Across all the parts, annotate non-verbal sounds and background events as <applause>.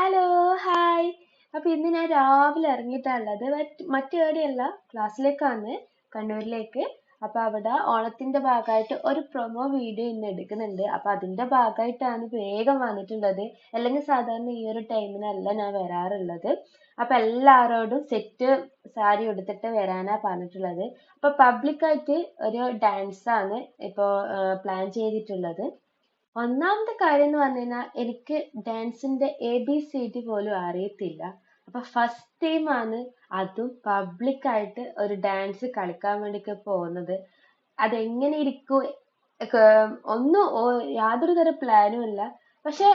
Hello hi അപ്പൊ ഇന്ന് ഞാൻ രാവിലെ ഇറങ്ങിയിട്ടുള്ളത് മറ്റേടെയല്ല ക്ലാസ്സിലേക്കാണ് കണ്ണൂരിലേക്ക്. അപ്പൊ അവിടെ ഓണത്തിന്റെ ഭാഗമായിട്ട് ഒരു പ്രൊമോ വീഡിയോ ഇന്ന് എടുക്കുന്നുണ്ട്. അപ്പൊ അതിന്റെ ഭാഗമായിട്ടാണ് വേഗം വന്നിട്ടുള്ളത്. അല്ലെങ്കിൽ സാധാരണ ഈ ഒരു ടൈമിനല്ല ഞാൻ വരാറുള്ളത്. അപ്പൊ എല്ലാവരോടും സെറ്റ് സാരി എടുത്തിട്ട് വരാനാ പറഞ്ഞിട്ടുള്ളത്. അപ്പൊ പബ്ലിക്കായിട്ട് ഒരു dance ആണ് ഇപ്പൊ പ്ലാൻ ചെയ്തിട്ടുള്ളത്. ഒന്നാമത്തെ കാര്യം എന്ന് പറഞ്ഞു കഴിഞ്ഞാൽ എനിക്ക് ഡാൻസിന്റെ എ ബി സി ഡി പോലും അറിയത്തില്ല. അപ്പൊ ഫസ്റ്റ് ടൈം ആണ് അതും പബ്ലിക് ആയിട്ട് ഒരു ഡാൻസ് കളിക്കാൻ വേണ്ടിയൊക്കെ പോകുന്നത്. അതെങ്ങനെ ഇരിക്കും? ഒന്നും യാതൊരു തരം പ്ലാനും ഇല്ല. പക്ഷെ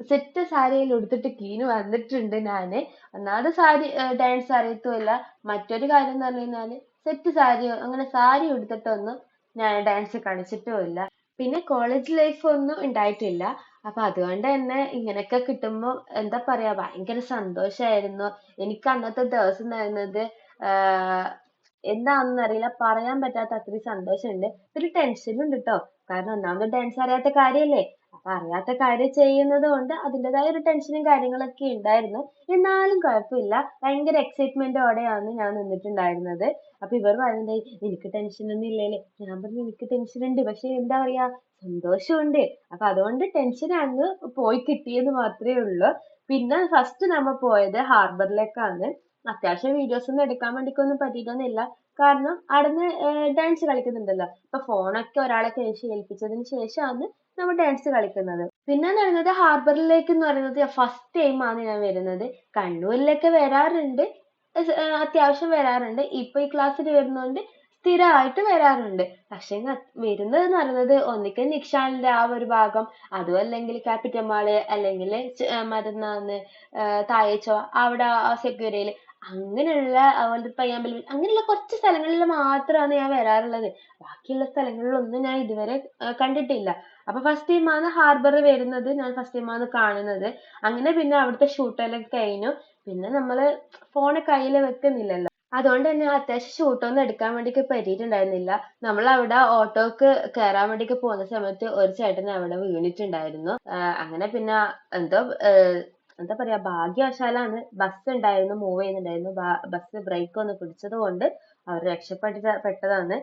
സെറ്റ് സാരിയിൽ ഉടുത്തിട്ട് കീന് വന്നിട്ടുണ്ട് ഞാൻ. ഒന്നാമത് സാരി ഡാൻസ് അറിയത്തുമില്ല. മറ്റൊരു കാര്യം എന്ന് പറഞ്ഞു കഴിഞ്ഞാൽ സെറ്റ് സാരി അങ്ങനെ സാരി ഉടുത്തിട്ടൊന്നും ഞാൻ ഡാൻസ് കളിച്ചിട്ടുമില്ല. പിന്നെ കോളേജ് ലൈഫ് ഒന്നും ഉണ്ടായിട്ടില്ല അപ്പൊ അതുകൊണ്ട് തന്നെ ഇങ്ങനെയൊക്കെ കിട്ടുമ്പോ എന്താ പറയാ ഭയങ്കര സന്തോഷായിരുന്നു. എനിക്ക് അന്നത്തെ ദിവസം തരുന്നത് ആഹ് എന്താണെന്ന് അറിയില്ല. പറയാൻ പറ്റാത്ത അത്രയും സന്തോഷമുണ്ട്. ഒരു ടെൻഷനും ഉണ്ട് ട്ടോ. കാരണം ഒന്നാമത് ഡാൻസ് അറിയാത്ത കാര്യല്ലേ. അപ്പൊ അറിയാത്ത കാര്യം ചെയ്യുന്നത് കൊണ്ട് അതിന്റെതായ ഒരു ടെൻഷനും കാര്യങ്ങളൊക്കെ ഉണ്ടായിരുന്നു. എന്നാലും കുഴപ്പമില്ല. ഭയങ്കര എക്സൈറ്റ്മെന്റോടെയാണ് ഞാൻ നിന്നിട്ടുണ്ടായിരുന്നത്. അപ്പൊ ഇവർ പറയുന്നത് എനിക്ക് ടെൻഷൻ ഒന്നും ഇല്ലല്ലേ ഞാൻ പറഞ്ഞു എനിക്ക് ടെൻഷൻ ഉണ്ട്. പക്ഷെ എന്താ പറയാ സന്തോഷമുണ്ട്. അപ്പൊ അതുകൊണ്ട് ടെൻഷൻ അങ്ങ് പോയി കിട്ടിയെന്ന് മാത്രമേ ഉള്ളൂ. പിന്നെ ഫസ്റ്റ് നമ്മൾ പോയത് ഹാർബറിലേക്കാണ്. അത്യാവശ്യം വീഡിയോസ് ഒന്നും എടുക്കാൻ വേണ്ടിക്കൊന്നും പറ്റിയിട്ടൊന്നുമില്ല. കാരണം അവിടുന്ന് ഡാൻസ് കളിക്കുന്നുണ്ടല്ലോ. അപ്പൊ ഫോണൊക്കെ ഒരാളെ ഏൽപ്പിച്ചതിന് ശേഷമാണ് നമ്മൾ ഡാൻസ് കളിക്കുന്നത്. പിന്നെ നടന്നത് ഹാർബറിലേക്ക് എന്ന് പറയുന്നത് ഫസ്റ്റ് ടൈം ആണ് ഞാൻ വരുന്നത്. കണ്ണൂരിലൊക്കെ വരാറുണ്ട്. അത്യാവശ്യം വരാറുണ്ട്. ഇപ്പൊ ഈ ക്ലാസ്സിൽ വരുന്നോണ്ട് സ്ഥിരമായിട്ട് വരാറുണ്ട്. പക്ഷെ വരുന്നത് എന്ന് പറയുന്നത് ഒന്നിക്കൽ നിക്ഷാലിന്റെ ആ ഒരു ഭാഗം അതും അല്ലെങ്കിൽ ക്യാപിറ്റൽ മാൾ അല്ലെങ്കിൽ മറ്റന്നാന്ന് തായച്ചോ അവിടെ ആ സെക്യൂരിയയിൽ അങ്ങനെയുള്ള അതുപോലെ പയ്യാമ്പലം അങ്ങനെയുള്ള കുറച്ച് സ്ഥലങ്ങളിൽ മാത്രമാണ് ഞാൻ വരാറുള്ളത്. ബാക്കിയുള്ള സ്ഥലങ്ങളിലൊന്നും ഞാൻ ഇതുവരെ കണ്ടിട്ടില്ല. അപ്പൊ ഫസ്റ്റ് ടൈമാണ് ഹാർബർ വരുന്നത് ഞാൻ ഫസ്റ്റ് ടൈമാണ് കാണുന്നത്. അങ്ങനെ പിന്നെ അവിടുത്തെ ഷൂട്ട് എല്ലാം കഴിഞ്ഞു. പിന്നെ നമ്മൾ ഫോണ് കയ്യിൽ വെക്കുന്നില്ലല്ലോ. അതുകൊണ്ട് തന്നെ അത്യാവശ്യം ഷൂട്ട് ഒന്നും എടുക്കാൻ വേണ്ടിക്ക് പറ്റിയിട്ടുണ്ടായിരുന്നില്ല. നമ്മൾ അവിടെ ഓട്ടോക്ക് കയറാൻ വേണ്ടിക്ക് പോകുന്ന സമയത്ത് ഒരു ചേട്ടൻ അവിടെ വീണിട്ടുണ്ടായിരുന്നു അങ്ങനെ പിന്നെ എന്തോ എന്താ പറയാ ഭാഗ്യവശാലാണ് ബസ് ഉണ്ടായിരുന്നു മൂവ് ചെയ്യുന്നുണ്ടായിരുന്നു. ബസ് ബ്രേക്ക് ഒന്ന് പിടിച്ചത് കൊണ്ട് അവർ രക്ഷപ്പെട്ട പെട്ടതാണ്.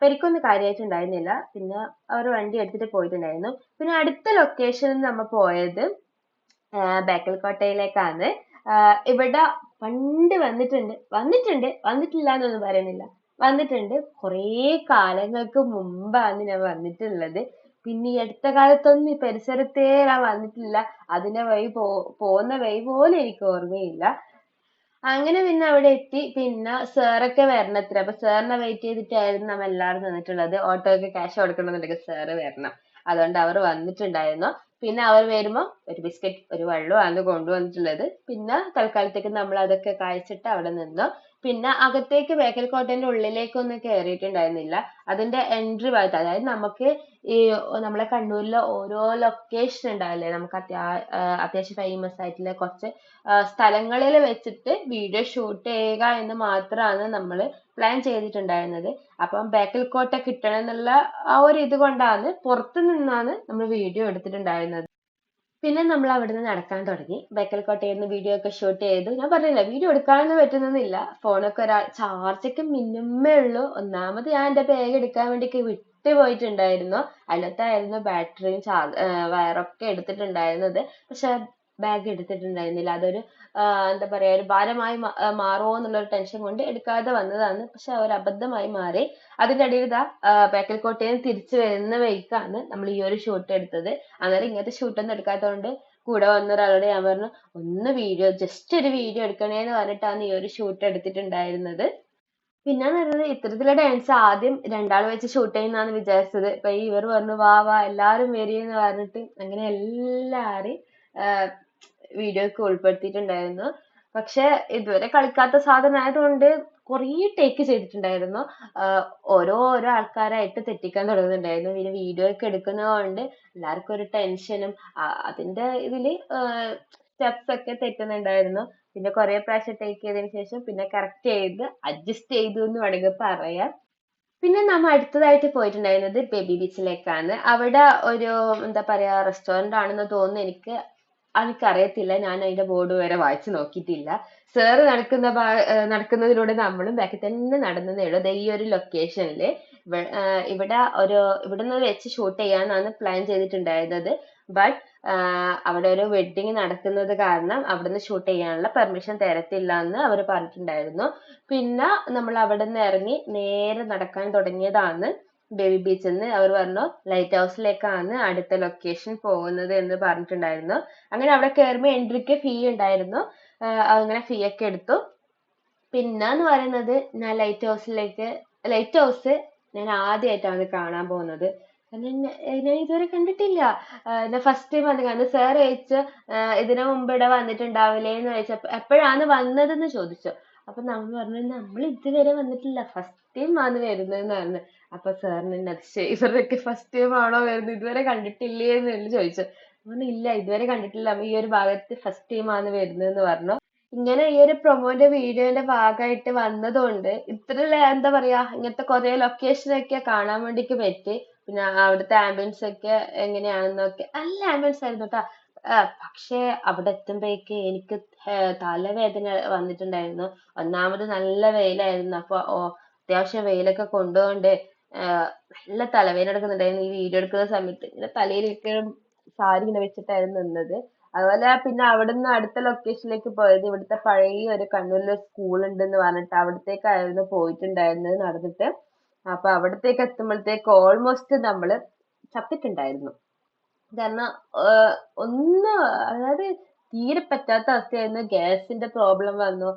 പരിക്കൊന്നും കാര്യമായിട്ട് ഉണ്ടായിരുന്നില്ല പിന്നെ അവർ വണ്ടി എടുത്തിട്ട് പോയിട്ടുണ്ടായിരുന്നു. പിന്നെ അടുത്ത ലൊക്കേഷനിൽ നമ്മൾ പോയത് ബേക്കൽ കോട്ടയിലേക്കാണ് ഇവിടെ പണ്ട് വന്നിട്ടുണ്ട്. വന്നിട്ടുണ്ട്. വന്നിട്ടില്ല എന്നൊന്നും പറയുന്നില്ല വന്നിട്ടുണ്ട്. കുറേ കാലങ്ങൾക്ക് മുമ്പാണ് ഞാൻ വന്നിട്ടുള്ളത്. പിന്നെ ഈ അടുത്ത കാലത്തൊന്നും ഈ പരിസരത്തേ ഞാൻ വന്നിട്ടില്ല. അതിന്റെ വഴി പോ പോകുന്ന വഴി പോലും എനിക്ക് ഓർമ്മയില്ല. അങ്ങനെ പിന്നെ അവിടെ എത്തി. പിന്നെ ഒക്കെ വരണത്രേ. അപ്പൊ sir നെ wait ചെയ്തിട്ടായിരുന്നു നമ്മൾ എല്ലാവരും നിന്നിട്ടുള്ളത്. ഓട്ടോയ്ക്ക് cash കൊടുക്കണമെന്നുണ്ടെങ്കിൽ sir വരണം. അതുകൊണ്ട് അവർ വന്നിട്ടുണ്ടായിരുന്നു. പിന്നെ അവർ വരുമ്പോ ഒരു ബിസ്ക്കറ്റ് ഒരു വെള്ളമാണ് കൊണ്ടുവന്നിട്ടുള്ളത്. പിന്നെ തൽക്കാലത്തേക്ക് നമ്മൾ അതൊക്കെ കഴിച്ചിട്ട് അവിടെ നിന്നു. പിന്നെ അകത്തേക്ക് ബേക്കൽ കോട്ടേന്റെ ഉള്ളിലേക്കൊന്നും കയറിയിട്ടുണ്ടായിരുന്നില്ല അതിന്റെ എൻട്രി ഭാഗത്ത് അതായത് നമുക്ക് ഈ നമ്മളെ കണ്ണൂരിലെ ഓരോ ലൊക്കേഷൻ ഉണ്ടാവില്ലേ? നമുക്ക് അത്യാ അത്യാവശ്യം ഫേമസ് ആയിട്ടുള്ള കുറച്ച് സ്ഥലങ്ങളിൽ വെച്ചിട്ട് വീഡിയോ ഷൂട്ട് ചെയ്യുക എന്ന് മാത്രമാണ് നമ്മൾ പ്ലാൻ ചെയ്തിട്ടുണ്ടായിരുന്നത്. അപ്പം ബേക്കൽ കോട്ട കിട്ടണം എന്നുള്ള ആ ഒരു ഇത് കൊണ്ടാണ് പുറത്തു നിന്നാണ് നമ്മൾ വീഡിയോ എടുത്തിട്ടുണ്ടായിരുന്നത്. പിന്നെ നമ്മൾ അവിടുന്ന് നടക്കാൻ തുടങ്ങി. ബേക്കൽ കോട്ടയിൽ നിന്ന് വീഡിയോ ഒക്കെ ഷൂട്ട് ചെയ്തു. ഞാൻ പറഞ്ഞില്ല വീഡിയോ എടുക്കാനൊന്നും പറ്റുന്നൊന്നുമില്ല. ഫോണൊക്കെ ഒരാ ചാർജൊക്കെ മിനിമേ ഉള്ളൂ. ഒന്നാമത് ഞാൻ എന്റെ ബാഗ് എടുക്കാൻ വേണ്ടി വിട്ടു പോയിട്ടുണ്ടായിരുന്നു. അതിനകത്തായിരുന്നു ബാറ്ററിയും ചാർജ് വയറൊക്കെ എടുത്തിട്ടുണ്ടായിരുന്നത്. പക്ഷെ ബാഗ് എടുത്തിട്ടുണ്ടായിരുന്നില്ല. അതൊരു എന്താ പറയാ ഒരു ഭാരമായി മാറുമോ എന്നുള്ള ഒരു ടെൻഷൻ കൊണ്ട് എടുക്കാതെ വന്നതാണ്. പക്ഷെ ഒരു അബദ്ധമായി മാറി. അതിന്റെ ഇടയിൽ ഇതാ ബേക്കൽ കോട്ടയിൽ നിന്ന് തിരിച്ചു വരുന്ന വഴിക്കാണ് നമ്മൾ ഈ ഒരു ഷൂട്ട് എടുത്തത്. അന്നേരം ഇങ്ങനത്തെ ഷൂട്ടൊന്നും എടുക്കാത്തതുകൊണ്ട് കൂടെ വന്ന ഒരാളോട് ഞാൻ പറഞ്ഞു ഒന്ന് വീഡിയോ ജസ്റ്റ് ഒരു വീഡിയോ എടുക്കണേ എന്ന് പറഞ്ഞിട്ടാണ് ഈ ഒരു ഷൂട്ട് എടുത്തിട്ടുണ്ടായിരുന്നത്. പിന്നെ പറഞ്ഞത് ഇത്തരത്തിലുള്ള ഡാൻസ് ആദ്യം രണ്ടാൾ വെച്ച് ഷൂട്ട് ചെയ്യുന്നതാണ് വിചാരിച്ചത്. ഇപ്പൊ ഇവർ പറഞ്ഞു വാ വാ എല്ലാവരും വരി എന്ന് പറഞ്ഞിട്ട് അങ്ങനെ എല്ലാരെയും വീഡിയോക്ക് ഉൾപ്പെടുത്തിയിട്ടുണ്ടായിരുന്നു. പക്ഷെ ഇതുവരെ കളിക്കാത്ത സാധനം ആയതുകൊണ്ട് കുറേ ടേക്ക് ചെയ്തിട്ടുണ്ടായിരുന്നു. ഓരോ ഓരോ ആൾക്കാരായിട്ട് തെറ്റിക്കാൻ തുടങ്ങുന്നുണ്ടായിരുന്നു. പിന്നെ വീഡിയോ ഒക്കെ എടുക്കുന്നത് കൊണ്ട് എല്ലാവർക്കും ഒരു ടെൻഷനും അതിന്റെ ഇതിൽ സ്റ്റെപ്സ് ഒക്കെ തെറ്റുന്നുണ്ടായിരുന്നു. പിന്നെ കുറേ പ്രാവശ്യം ടേക്ക് ചെയ്തതിന് ശേഷം പിന്നെ കറക്റ്റ് ചെയ്ത് അഡ്ജസ്റ്റ് ചെയ്തു എന്ന് വേണമെങ്കിൽ പറയാം. പിന്നെ നമ്മൾ അടുത്തതായിട്ട് പോയിട്ടുണ്ടായിരുന്നത് ബേബി ബീച്ചിലേക്കാണ് അവിടെ ഒരു എന്താ പറയാ റെസ്റ്റോറന്റ് ആണെന്ന് തോന്നുന്നു എനിക്ക് എനിക്കറിയത്തില്ല. ഞാൻ അതിന്റെ ബോർഡ് വരെ വായിച്ചു നോക്കിയിട്ടില്ല. സാറ് നടക്കുന്ന ഭാ- നടക്കുന്നതിലൂടെ നമ്മളും ബാക്കിൽ തന്നെ നടന്നതേ ഉള്ളൂ. ദേ ഈ ഒരു ലൊക്കേഷനിൽ ഇവിടെ ഒരു ഇവിടുന്ന് വെച്ച് ഷൂട്ട് ചെയ്യാനാണ് പ്ലാൻ ചെയ്തിട്ടുണ്ടായിരുന്നത്. ബട്ട് അവിടെ ഒരു വെഡിങ് നടക്കുന്നത് കാരണം അവിടുന്ന് ഷൂട്ട് ചെയ്യാനുള്ള പെർമിഷൻ തരത്തില്ല എന്ന് അവർ പറഞ്ഞിട്ടുണ്ടായിരുന്നു. പിന്നെ നമ്മൾ അവിടെ നിന്ന് ഇറങ്ങി നേരെ നടക്കാൻ തുടങ്ങിയതാണ്. ബേബി ബീച്ചിൽ നിന്ന് അവർ പറഞ്ഞു. ലൈറ്റ് ഹൗസിലേക്കാണ് അടുത്ത ലൊക്കേഷൻ പോകുന്നത് എന്ന് പറഞ്ഞിട്ടുണ്ടായിരുന്നു. അങ്ങനെ അവിടെ കയറുമ്പോൾ എൻട്രിക്ക് ഫീ ഉണ്ടായിരുന്നു. അങ്ങനെ ഫീ ഒക്കെ എടുത്തു. പിന്നെന്ന് പറയുന്നത് ഞാൻ ലൈറ്റ് ഹൗസിലേക്ക് ലൈറ്റ് ഹൗസ് ഞാൻ ആദ്യമായിട്ടാണ് കാണാൻ പോകുന്നത്. ഞാൻ ഇതുവരെ കണ്ടിട്ടില്ല. ഞാൻ ഫസ്റ്റ് ടൈം വന്ന് കാണുന്നു സാർ ചോദിച്ചു ഇതിനു മുമ്പ് ഇവിടെ വന്നിട്ടുണ്ടാവില്ലേ എന്ന് ചോദിച്ചപ്പോ എപ്പോഴാണ് വന്നതെന്ന് ചോദിച്ചു. അപ്പൊ നമ്മൾ പറഞ്ഞു നമ്മൾ ഇതുവരെ വന്നിട്ടില്ല. ഫസ്റ്റ് ടൈം ആണ് വരുന്നതെന്ന് പറഞ്ഞു. അപ്പൊ സാറിന് അതിശയം ഇവരൊക്കെ ഫസ്റ്റ് ടൈം ആണോ വരുന്നത്? ഇതുവരെ കണ്ടിട്ടില്ലേ എന്ന് ചോദിച്ചു. പറഞ്ഞു ഇല്ല ഇതുവരെ കണ്ടിട്ടില്ല. ഈ ഒരു ഭാഗത്ത് ഫസ്റ്റ് ടൈം ആണ് വരുന്നതെന്ന് പറഞ്ഞു. ഇങ്ങനെ ഈ ഒരു പ്രൊമോന്റെ വീഡിയോന്റെ ഭാഗമായിട്ട് വന്നതുകൊണ്ട് ഇത്ര എന്താ പറയാ ഇങ്ങനത്തെ കുറെ ലൊക്കേഷൻ ഒക്കെ കാണാൻ വേണ്ടിക്ക് പറ്റി. പിന്നെ അവിടുത്തെ ആംബിയൻസ് ഒക്കെ എങ്ങനെയാണെന്നൊക്കെ. നല്ല ആംബിയൻസ് ആയിരുന്നു കേട്ടോ പക്ഷെ അവിടെ എത്തുമ്പോഴേക്ക് എനിക്ക് തലവേദന വന്നിട്ടുണ്ടായിരുന്നു. ഒന്നാമത് നല്ല വെയിലായിരുന്നു. അപ്പൊ അത്യാവശ്യം വെയിലൊക്കെ കൊണ്ടോണ്ട് നല്ല തലവേദന എടുക്കുന്നുണ്ടായിരുന്നു. ഈ വീഡിയോ എടുക്കുന്ന സമയത്ത് ഇങ്ങനെ തലയിലൊക്കെ സാരി ഇങ്ങനെ വെച്ചിട്ടായിരുന്നു നിന്നത്. അതുപോലെ പിന്നെ അവിടുന്ന് അടുത്ത ലൊക്കേഷനിലേക്ക് പോയത്. ഇവിടുത്തെ പഴയ ഒരു കണ്ണൂരിലെ സ്കൂൾ ഉണ്ടെന്ന് പറഞ്ഞിട്ട് അവിടത്തേക്കായിരുന്നു പോയിട്ടുണ്ടായിരുന്നത് നടന്നിട്ട്. അപ്പൊ അവിടത്തേക്ക് എത്തുമ്പോഴത്തേക്ക് ഓൾമോസ്റ്റ് നമ്മൾ ചത്തിട്ടുണ്ടായിരുന്നു. കാരണം ഏഹ് ഒന്ന് അതായത് തീരെ പറ്റാത്ത അവസ്ഥയായിരുന്നു. ഗ്യാസിന്റെ പ്രോബ്ലം വന്നു.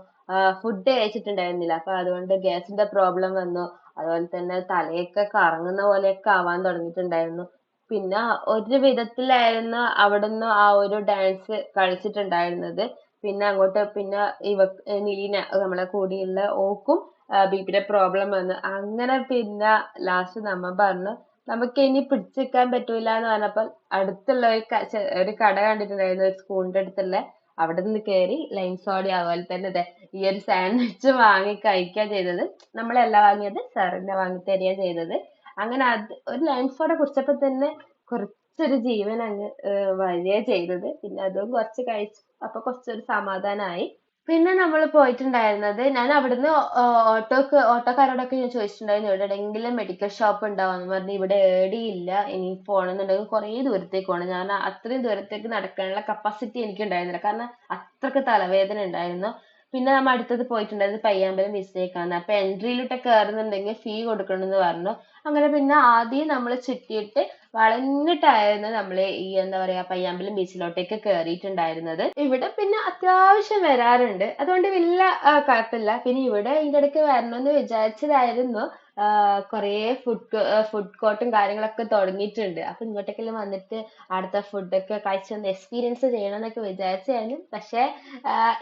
ഫുഡ് കഴിച്ചിട്ടുണ്ടായിരുന്നില്ല. അപ്പൊ അതുകൊണ്ട് ഗ്യാസിന്റെ പ്രോബ്ലം വന്നു. അതുപോലെ തന്നെ തലയൊക്കെ കറങ്ങുന്ന പോലെയൊക്കെ ആവാൻ തുടങ്ങിയിട്ടുണ്ടായിരുന്നു. പിന്നെ ഒരു വിധത്തിലായിരുന്നു അവിടുന്ന് ആ ഒരു ഡാൻസ് കളിച്ചിട്ടുണ്ടായിരുന്നത്. പിന്നെ അങ്ങോട്ട് പിന്നെ ഇവ നീന നമ്മളെ കൂടെയുള്ള ഓക്കും ബി പിയുടെ പ്രോബ്ലം വന്നു. അങ്ങനെ പിന്നെ ലാസ്റ്റ് നമ്മ പറഞ്ഞു നമുക്ക് ഇനി പിടിച്ചു നിൽക്കാൻ പറ്റൂല എന്ന് പറഞ്ഞപ്പോൾ അടുത്തുള്ള ഒരു ഒരു കട കണ്ടിട്ടുണ്ടായിരുന്നു ഒരു സ്കൂളിന്റെ അടുത്തുള്ള. അവിടെ നിന്ന് കയറി ലൈം സോഡ അതുപോലെ തന്നെ ഈ ഒരു സാൻഡ്വിച്ച് വാങ്ങി കഴിക്കുക ചെയ്തത്. നമ്മളല്ല വാങ്ങിയത് സാറിനെ വാങ്ങി തരിക ചെയ്തത്. അങ്ങനെ അത് ഒരു ലൈം സോഡ കുടിച്ചപ്പോൾ തന്നെ കുറച്ചൊരു ജീവൻ അങ്ങ് വരിക ചെയ്തത്. പിന്നെ അതും കുറച്ച് കഴിച്ചു. അപ്പൊ കുറച്ചൊരു സമാധാനമായി പിന്നെ നമ്മൾ പോയിട്ടുണ്ടായിരുന്നത് ഞാൻ അവിടുന്ന് ഓട്ടോക്ക് ഓട്ടോക്കാരോടൊക്കെ ഞാൻ ചോദിച്ചിട്ടുണ്ടായിരുന്നു ഇവിടെ എവിടെയെങ്കിലും മെഡിക്കൽ ഷോപ്പ് ഉണ്ടാവുമെന്ന് പറഞ്ഞു ഇവിടെ ഏടിയില്ല ഇനി പോകണമെന്നുണ്ടെങ്കിൽ കുറേ ദൂരത്തേക്ക് പോണം ഞാൻ അത്രയും ദൂരത്തേക്ക് നടക്കാനുള്ള കപ്പാസിറ്റി എനിക്ക് ഉണ്ടായിരുന്നില്ല കാരണം അത്രയ്ക്ക് തലവേദന ഉണ്ടായിരുന്നു. പിന്നെ നമ്മൾ അടുത്തത് പോയിട്ടുണ്ടായിരുന്നത് പയ്യാമ്പലം ബീച്ചിലേക്കാണ് അപ്പൊ എൻട്രിയിലോട്ട് കയറുന്നുണ്ടെങ്കിൽ ഫീ കൊടുക്കണമെന്ന് പറഞ്ഞു. അങ്ങനെ പിന്നെ ആദ്യം നമ്മൾ ചുറ്റിയിട്ട് വളഞ്ഞിട്ടായിരുന്നു നമ്മൾ ഈ എന്താ പറയാ പയ്യാമ്പലം ബീച്ചിലോട്ടേക്ക് കയറിയിട്ടുണ്ടായിരുന്നത് ഇവിടെ പിന്നെ അത്യാവശ്യം വരാറുണ്ട്. അതുകൊണ്ട് വലിയ കുഴപ്പമില്ല. പിന്നെ ഇവിടെ ഇതിന്റെ ഇടയ്ക്ക് വരണമെന്ന് വിചാരിച്ചതായിരുന്നു. കുറേ ഫുഡ് ഫുഡ് കോർട്ടും കാര്യങ്ങളൊക്കെ തുടങ്ങിയിട്ടുണ്ട്. അപ്പൊ ഇങ്ങോട്ടേക്കെല്ലാം വന്നിട്ട് അവിടുത്തെ ഫുഡൊക്കെ കഴിച്ചൊന്ന് എക്സ്പീരിയൻസ് ചെയ്യണം എന്നൊക്കെ വിചാരിച്ചായിരുന്നു പക്ഷെ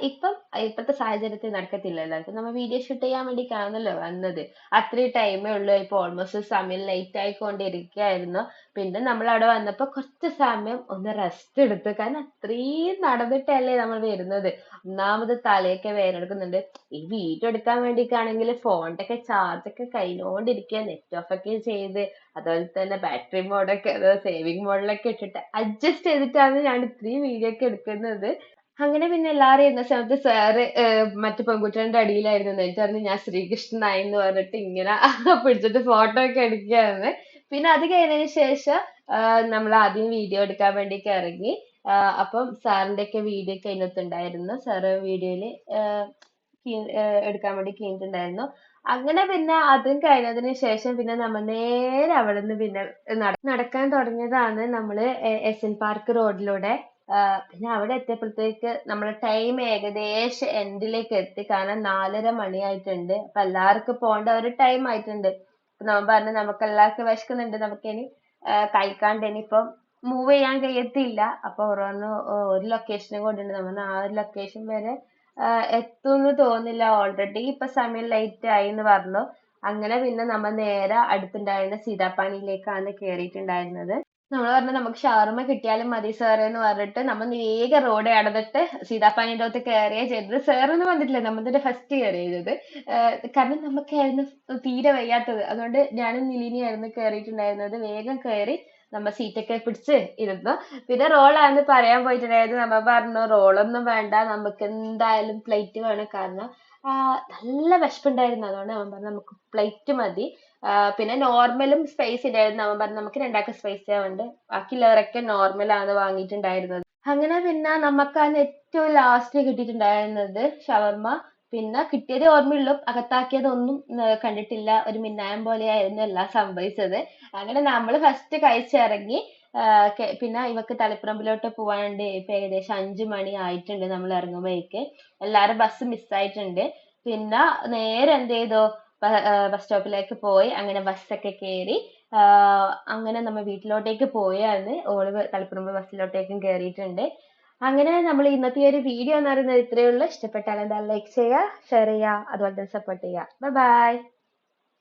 ഇപ്പം ഇപ്പോഴത്തെ സാഹചര്യത്തിൽ നടക്കത്തില്ലല്ലോ. ഇപ്പൊ നമ്മൾ വീഡിയോ ഷൂട്ട് ചെയ്യാൻ വേണ്ടിയിട്ടാണല്ലോ വന്നത്. അത്രയും ടൈമേ ഉള്ളൂ. ഇപ്പൊ ഓൾമോസ്റ്റ് സമയം ലേറ്റ് ആയിക്കൊണ്ടിരിക്കുകയായിരുന്നു. പിന്നെ നമ്മൾ അവിടെ വന്നപ്പോൾ കുറച്ച് സമയം ഒന്ന് റെസ്റ്റ് എടുത്തു. കാരണം അത്രയും നടന്നിട്ടല്ലേ നമ്മൾ വരുന്നത്. ഒന്നാമത് തലയൊക്കെ വേദനെടുക്കുന്നുണ്ട് ഈ വീഡിയോ എടുക്കാൻ വേണ്ടിയിട്ടാണെങ്കിൽ ഫോണിന്റെ ഒക്കെ ചാർജ് ഒക്കെ കഴിഞ്ഞോണ്ടിരിക്കുക നെറ്റ് ഓഫ് ഒക്കെ ചെയ്ത് അതുപോലെ തന്നെ ബാറ്ററി മോഡൊക്കെ സേവിങ് മോഡിലൊക്കെ ഇട്ടിട്ട് അഡ്ജസ്റ്റ് ചെയ്തിട്ടാണ് ഞാൻ ഇത്രയും വീഡിയോ ഒക്കെ എടുക്കുന്നത്. അങ്ങനെ പിന്നെ എല്ലാവരും ഇരുന്ന സമയത്ത് സാറ് മറ്റു പെൺകുട്ടികളുടെ അടിയിലായിരുന്നു. എന്നിട്ട് പറഞ്ഞു ഞാൻ ശ്രീകൃഷ്ണനായി എന്ന് പറഞ്ഞിട്ട് ഇങ്ങനെ <laughs> പിടിച്ചിട്ട് ഫോട്ടോ ഒക്കെ എടുക്കുകയാണ്. പിന്നെ അത് കഴിഞ്ഞതിന് ശേഷം നമ്മൾ ആദ്യം വീഡിയോ എടുക്കാൻ വേണ്ടി ഇറങ്ങി അപ്പം സാറിന്റെ ഒക്കെ വീഡിയോ ഒക്കെ അതിനകത്ത് ഉണ്ടായിരുന്നു. സാറ് വീഡിയോയിൽ എടുക്കാൻ വേണ്ടി കഴിഞ്ഞിട്ടുണ്ടായിരുന്നു അങ്ങനെ പിന്നെ അതും കഴിഞ്ഞതിന് ശേഷം പിന്നെ നമ്മൾ നേരെ അവിടെ നിന്ന് പിന്നെ നടക്കാൻ തുടങ്ങിയതാണ് നമ്മൾ എസ് എൻ പാർക്ക് റോഡിലൂടെ. പിന്നെ അവിടെ എത്തിയപ്പോഴത്തേക്ക് നമ്മുടെ ടൈം ഏകദേശം എൻഡിലേക്ക് എത്തി. കാരണം നാലര മണിയായിട്ടുണ്ട്. അപ്പൊ എല്ലാവർക്കും പോകേണ്ട ഒരു ടൈം ആയിട്ടുണ്ട്. അപ്പൊ പറഞ്ഞ് നമുക്ക് എല്ലാവർക്കും വിശക്കുന്നുണ്ട്. നമുക്കിനി കഴിക്കാണ്ട് ഇനിയിപ്പം മൂവ് ചെയ്യാൻ കഴിയത്തില്ല. അപ്പൊ ഓരോന്ന് ഒരു ലൊക്കേഷനും കൊണ്ടുണ്ട് നമ്മൾ ആ ഒരു ലൊക്കേഷൻ വരെ എത്തുമെന്ന് തോന്നില്ല ഓൾറെഡി ഇപ്പൊ സമയം ലേറ്റ് ആയി എന്ന് പറഞ്ഞു. അങ്ങനെ പിന്നെ നമ്മൾ നേരെ അടുത്തുണ്ടായിരുന്ന സീതാപ്പാനിയിലേക്കാണ് കേറിയിട്ടുണ്ടായിരുന്നത്. നമ്മൾ പറഞ്ഞു നമുക്ക് ഷവർമ്മ കിട്ടിയാലും മതി സാറേ എന്ന് പറഞ്ഞിട്ട് നമ്മൾ വേഗം റോഡ് കടന്നിട്ട് അകത്ത് കയറിയ ചെയ്തത്. ഒന്നും വന്നിട്ടില്ല. നമ്മതിന്റെ ഫസ്റ്റ് കയറിയത് കാരണം നമുക്കായിരുന്നു തീരെ വയ്യാത്തത്. അതുകൊണ്ട് ഞാനും നിലിനിയായിരുന്നു കയറിയിട്ടുണ്ടായിരുന്നത് വേഗം കയറി നമ്മ സീറ്റൊക്കെ പിടിച്ച് ഇരുന്നു. പിന്നെ റോളാന്ന് പറയാൻ പോയിട്ടുണ്ടായിരുന്നു. നമ്മ പറഞ്ഞു റോളൊന്നും വേണ്ട. നമുക്ക് എന്തായാലും പ്ലേറ്റ് വേണം. കാരണം നല്ല വിശപ്പുണ്ടായിരുന്നു. അതുകൊണ്ട് അവൻ പറഞ്ഞു നമുക്ക് പ്ലേറ്റ് മതി. പിന്നെ നോർമലും സ്പേസ് ഇല്ലായിരുന്നു അവൻ പറഞ്ഞു നമുക്ക് രണ്ടാൾക്ക് സ്പേസ് ആവുന്നുണ്ട് ബാക്കിയുള്ളവരൊക്കെ നോർമൽ ആണ് വാങ്ങിയിട്ടുണ്ടായിരുന്നത്. അങ്ങനെ പിന്നെ നമുക്കാണ് ഏറ്റവും ലാസ്റ്റ് കിട്ടിയിട്ടുണ്ടായിരുന്നത് ഷവർമ്മ. പിന്നെ കിട്ടിയത് ഓർമ്മയുള്ളൂ. അകത്താക്കിയതൊന്നും കണ്ടിട്ടില്ല. ഒരു മിന്നായം പോലെയായിരുന്നു എല്ലാം സംഭവിച്ചത്. അങ്ങനെ നമ്മൾ ഫസ്റ്റ് കഴിച്ചിറങ്ങി. പിന്നെ ഇവക്ക് തളിപ്പറമ്പിലോട്ട് പോവാണ്ട് ഇപ്പൊ ഏകദേശം അഞ്ചു മണി ആയിട്ടുണ്ട് നമ്മൾ ഇറങ്ങുമ്പോഴേക്ക്. എല്ലാരും ബസ് മിസ്സായിട്ടുണ്ട് പിന്നെ നേരെ എന്ത് ചെയ്തു? ബസ് സ്റ്റോപ്പിലേക്ക് പോയി അങ്ങനെ ബസ്സൊക്കെ കയറി അങ്ങനെ നമ്മൾ വീട്ടിലോട്ടേക്ക് പോയാണ്. ഓൾ തളിപ്പറമ്പ് ബസ്സിലോട്ടേക്കും കയറിയിട്ടുണ്ട് അങ്ങനെ നമ്മൾ ഇന്നത്തെ ഒരു വീഡിയോ എന്ന് പറയുന്നത് ഇത്രയേ ഉള്ളൂ. ഇഷ്ടപ്പെട്ടാൽ എന്താ ലൈക്ക് ചെയ്യുക ഷെയർ ചെയ്യുക അതുപോലെ തന്നെ സപ്പോർട്ട് ചെയ്യുക. Bye bye